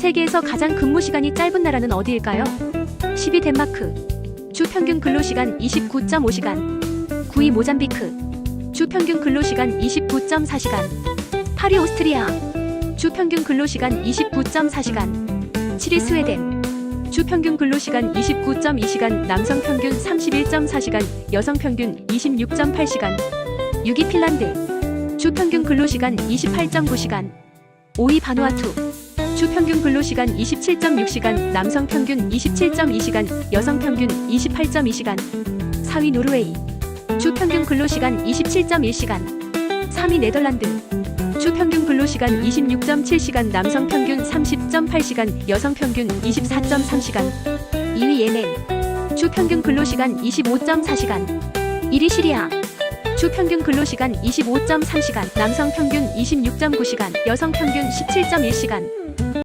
세계에서 가장 근무 시간이 짧은 나라는 어디일까요? 10위 덴마크. 주 평균 근로 시간 29.5시간. 9위 모잠비크. 주 평균 근로 시간 29.4시간. 8위 오스트리아. 주 평균 근로 시간 29.4시간. 7위 스웨덴. 주 평균 근로 시간 29.2시간, 남성 평균 31.4시간, 여성 평균 26.8시간. 6위 핀란드. 주 평균 근로 시간 28.9시간. 5위 바누아투. 주 평균 근로 시간 27.6시간, 남성 평균 27.2시간, 여성 평균 28.2시간. 4위 노르웨이. 주 평균 근로 시간 27.1시간. 3위 네덜란드. 주 평균 근로 시간 26.7시간, 남성 평균 30.8시간, 여성 평균 24.3시간. 2위 예멘. 주 평균 근로 시간 25.4시간. 1위 시리아. 주 평균 근로 시간 25.3시간, 남성 평균 26.9시간, 여성 평균 17.1시간.